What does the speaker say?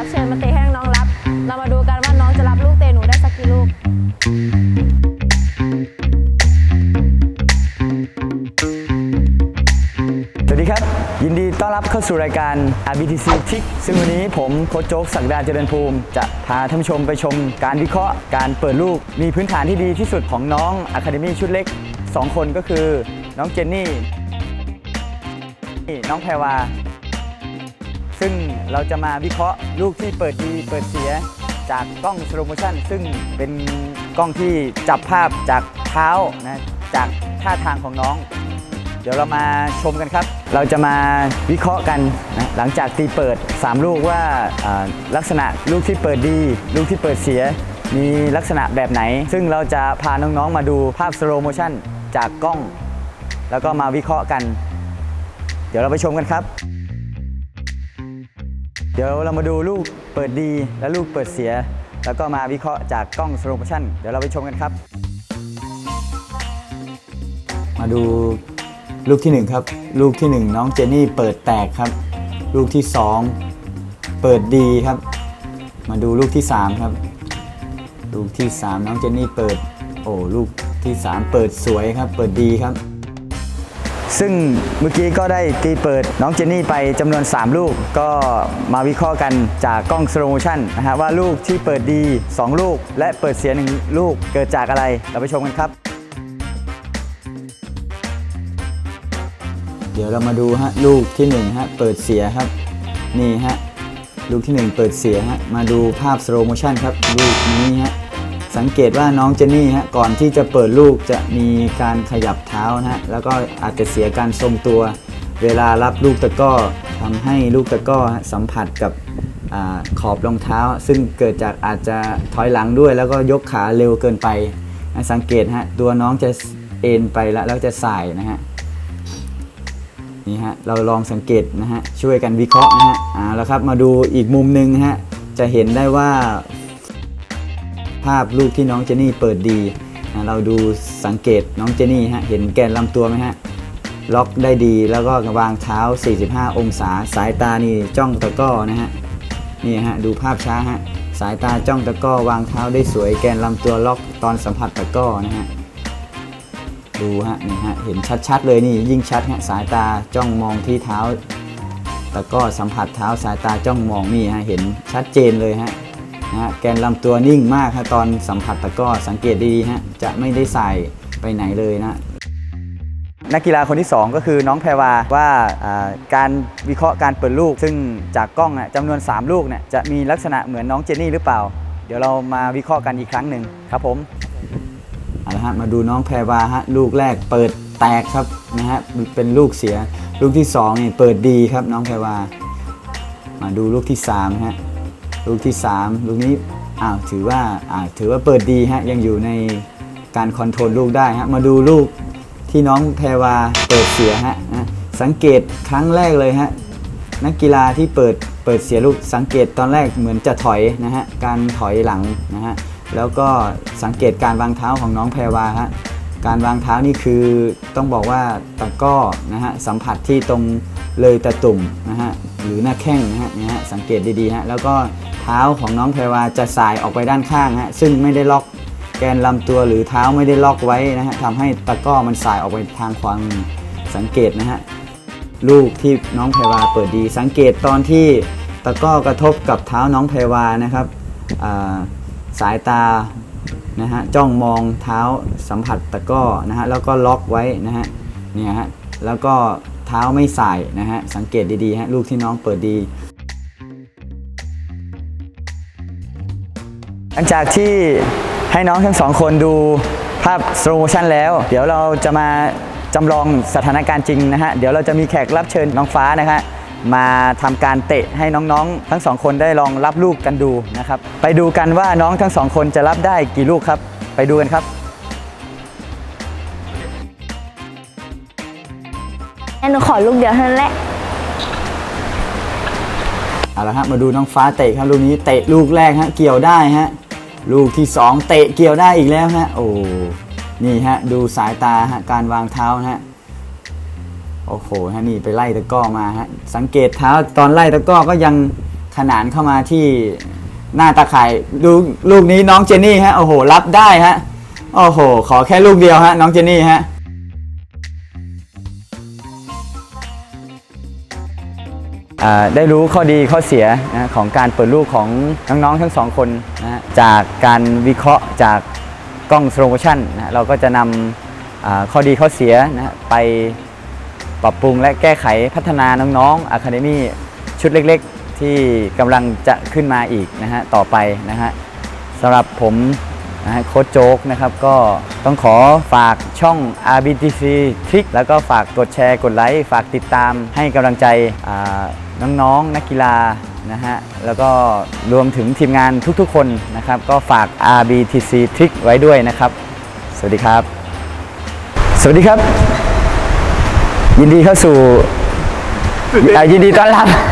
รับเชิญมาเตะให้น้องรับ เรามาดูกันว่าน้องจะรับลูกเตะหนูได้สักกี่ลูกสวัสดีครับ ยินดีต้อนรับเข้าสู่รายการ RBTC Tick ซึ่งวันนี้ผมโค้ชโจ๊กศักดาเจริญภูมิ จะพาท่านผู้ชมไปชมการวิเคราะห์ การเปิดลูก มีพื้นฐานที่ดีที่สุดของน้องอะคาเดมี่ชุดเล็ก 2 คนก็คือน้องเจนนี่นี่น้องแพรวา ซึ่งเราจะมาวิเคราะห์ลูกที่เปิดดีเปิดเสียจากกล้องสโลโมชันซึ่งเป็นกล้องที่จับภาพจากเท้านะจากท่าทางของน้อง เดี๋ยวเรามาชมกันครับ เราจะมาวิเคราะห์กันนะหลังจากตีเปิด 3 ลูกว่าอ่าลักษณะลูกที่เปิดดี ลูกที่เปิดเสีย มีลักษณะแบบไหน ซึ่งเราจะพาน้องๆมาดูภาพสโลโมชันจากกล้อง แล้วก็มาวิเคราะห์กัน เดี๋ยวเราไปชมกันครับ เดี๋ยวเรามาดูลูกเปิดดีและลูกเปิดเสีย แล้วก็มาวิเคราะห์จากกล้องสโลโมชันเดี๋ยวเราไปชมกันครับ มาดูลูกที่ 1 ครับ ลูกที่ 1 น้องเจนนี่เปิดแตกครับ ลูกที่ 2 เปิดดีครับ มาดูลูกที่ 3 ครับ ลูกที่ 3 น้องเจนนี่เปิดโอ้ลูกที่ 3 เปิดสวยครับ เปิดดีครับ ซึ่งเมื่อกี้ก็ได้ตีเปิดน้องเจนนี่ไปจำนวน 3 ลูก ก็มาวิเคราะห์กันจากกล้องสโลโมชันนะฮะว่าลูกที่เปิดดี 2 ลูก และเปิดเสีย1ลูกเกิดจากอะไร เราไปชมกันครับ เดี๋ยวเรามาดูฮะลูกที่1ฮะเปิดเสียครับ นี่ฮะลูกที่ 1 เปิดเสียฮะมาดูภาพสโลโมชันครับลูกนี้ฮะ สังเกตว่าน้องเจนนี่ฮะก่อนที่จะเปิดลูกจะมีการขยับเท้านะฮะแล้วก็อาจจะเสียการทรงตัว เวลารับลูกตะก้อทำให้ลูกตะก้อสัมผัสกับอขอบรองเท้า ซึ่งเกิดจากอาจจะถอยหลังด้วย แล้วก็ยกขาเร็วเกินไป สังเกตฮะตัวน้องจะเอ็นไปแล้วแล้วจะสายนะฮะนี่ฮะเราลองสังเกตนะฮะช่วยกันวิเคราะห์นะฮะอ่าแล้วครับมาดูอีกมุมหนึ่งฮะจะเห็นได้ว่าาพลูกที่น้องเจนี่เปิดดีนะเราดูสังเกตน้องเจนี่ฮะเห็นแกนลำตัวไหมฮะล็อกได้ดีแล้วก็วางเท้า 45 องศา สายตานี่จ้องตะก้อนะฮะนี่ฮะดูภาพช้าฮะสายตาจ้องตะก้อวางเท้าได้สวยแกนลำตัวล็อกตอนสัมผัสตะก้อนะฮะดูฮะนี่ฮะเห็นชัดๆเลยนี่ยิ่งชัดฮะสายตาจ้องมองที่เท้าตะก้อสัมผัสเท้าสายตาจ้องมองนี่ฮะเห็นชัดเจนเลยฮะ นะฮะแกนลำตัวนิ่งมากฮะตอนสัมผัสตะกร้อสังเกตดีๆฮะจะไม่ได้ใส่ไปไหนเลยนะนักกีฬาคนที่ 2 ก็คือน้องแพรวาว่าการวิเคราะห์การเปิดลูก ซึ่งจากกล้องน่ะจำนวน 3 ลูกเนี่ยจะมีลักษณะเหมือนน้องเจนนี่หรือเปล่า เดี๋ยวเรามาวิเคราะห์กันอีกครั้งหนึ่งครับผมเอาละฮะมาดูน้องแพรวาฮะลูกแรกเปิดแตกครับนะฮะเป็นลูกเสีย ลูกที่2นี่เปิดดีครับน้องแพรวา มาดูลูกที่3ฮะ ลูกที่ 3 ลูกนี้อ้าวถือว่าอ่าถือว่าเปิดดีฮะยังอยู่ในการคอนโทรลลูกได้ฮะมาดูลูกที่น้องแพรวาเปิดเสียฮะสังเกตครั้งแรกเลยฮะนักกีฬาที่เปิดเปิดเสียลูกสังเกตตอนแรกเหมือนจะถอยนะฮะการถอยหลังนะฮะแล้วก็สังเกตการวางเท้าของน้องแพรวาฮะการวางเท้านี่คือต้องบอกว่าตะก้อนะฮะสัมผัสที่ตรงเลยตะตุ่มนะฮะ หรือหน้าแข้งนะฮะเนี่ยฮะสังเกตดีๆฮะแล้วก็เท้าของน้องแพรวาจะสายออกไปด้านข้างฮะซึ่งไม่ได้ล็อกแกนลำตัวหรือเท้าไม่ได้ล็อกไว้นะฮะทำให้ตะก้อมันสายออกไปทางขวามือสังเกตนะฮะลูกที่น้องแพรวาเปิดดี สังเกตตอนที่ตะก้อกระทบกับเท้าน้องแพรวานะครับาสายตานะฮะจ้องมองเท้าสัมผัสตะก้อนะฮะแล้วก็ล็อกไว้นะฮะเนี่ยฮะแล้วก็ เท้าไม่ใสายนะฮะ สังเกตดีๆฮะ ลูกที่น้องเปิดดี หลังจากที่ให้น้องทั้งสองคนดูภาพสโลโมชันแล้ว เดี๋ยวเราจะมาจำลองสถานการณ์จริงนะฮะ เดี๋ยวเราจะมีแขกรับเชิญน้องฟ้านะฮะมาทำการเตะให้น้องๆ ทั้งสองคนได้ลองรับลูกกันดูนะครับ ไปดูกันว่าน้องทั้งสองคนจะรับได้กี่ลูกครับ ไปดูกันครับ หนูขอลูกเดียวเท่านั้นแหละ เอาละฮะมาดูน้องฟ้าเตะครับลูกนี้เตะลูกแรกฮะเกี่ยวได้ฮะลูกที่สองเตะเกี่ยวได้อีกแล้วฮะโอ้นี่ฮะดูสายตาฮะการวางเท้านะฮะโอ้โหฮะนี่ไปไล่ตะก้อมาฮะสังเกตเท้าตอนไล่ตะก้อก็ยังขนานเข้ามาที่หน้าตาข่ายดูลูกนี้น้องเจนนี่ฮะโอ้โหรับได้ฮะโอ้โห ขอแค่ลูกเดียวฮะน้องเจนนี่ฮะ ได้รู้ข้อดีข้อเสียนะของการเปิดลูกของน้องๆทั้งสองคนนะจากการวิเคราะห์จากกล้องสโลโมชันนะเราก็จะนำข้อดีข้อเสียนะไปปรับปรุงและแก้ไขพัฒนาน้องๆอะคาเดมี่ชุดเล็กๆ ที่กำลังจะขึ้นมาอีกนะฮะต่อไปนะฮะสำหรับผม นะฮะโค้ชโจ๊กนะครับก็ต้องขอฝากช่อง RBTC Trick แล้วก็ฝากกดแชร์กดไลค์ฝากติดตามให้กำลังใจน้องๆนักกีฬานะฮะแล้วก็รวมถึงทีมงานทุกๆคนนะครับ ก็ฝาก RBTC Trick ไว้ด้วยนะครับ สวัสดีครับ สวัสดีครับ ยินดีเข้าสู่ยินดีต้อนรับ